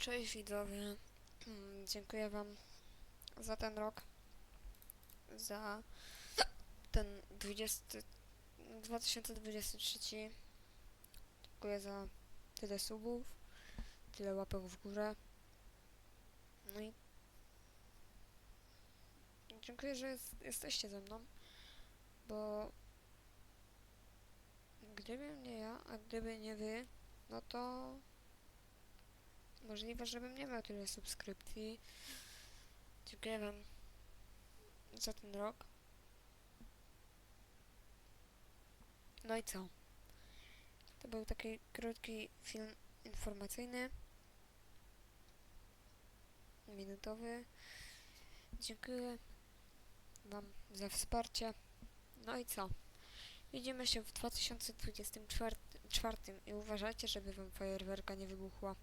Cześć widzowie. Mm, Dziękuję wam za ten rok. Za ten 20, 2023. Dziękuję za tyle subów, tyle łapek w górę. No i dziękuję, że jest, jesteście ze mną, bo gdyby nie ja, a gdyby nie wy, no to Możliwe, żebym nie miał tyle subskrypcji. Dziękuję Wam za ten rok. No i co? To był taki krótki film informacyjny. Minutowy. Dziękuję Wam za wsparcie. No i co? Widzimy się w 2024 czwartym i uważajcie, żeby Wam fajerwerka nie wybuchła.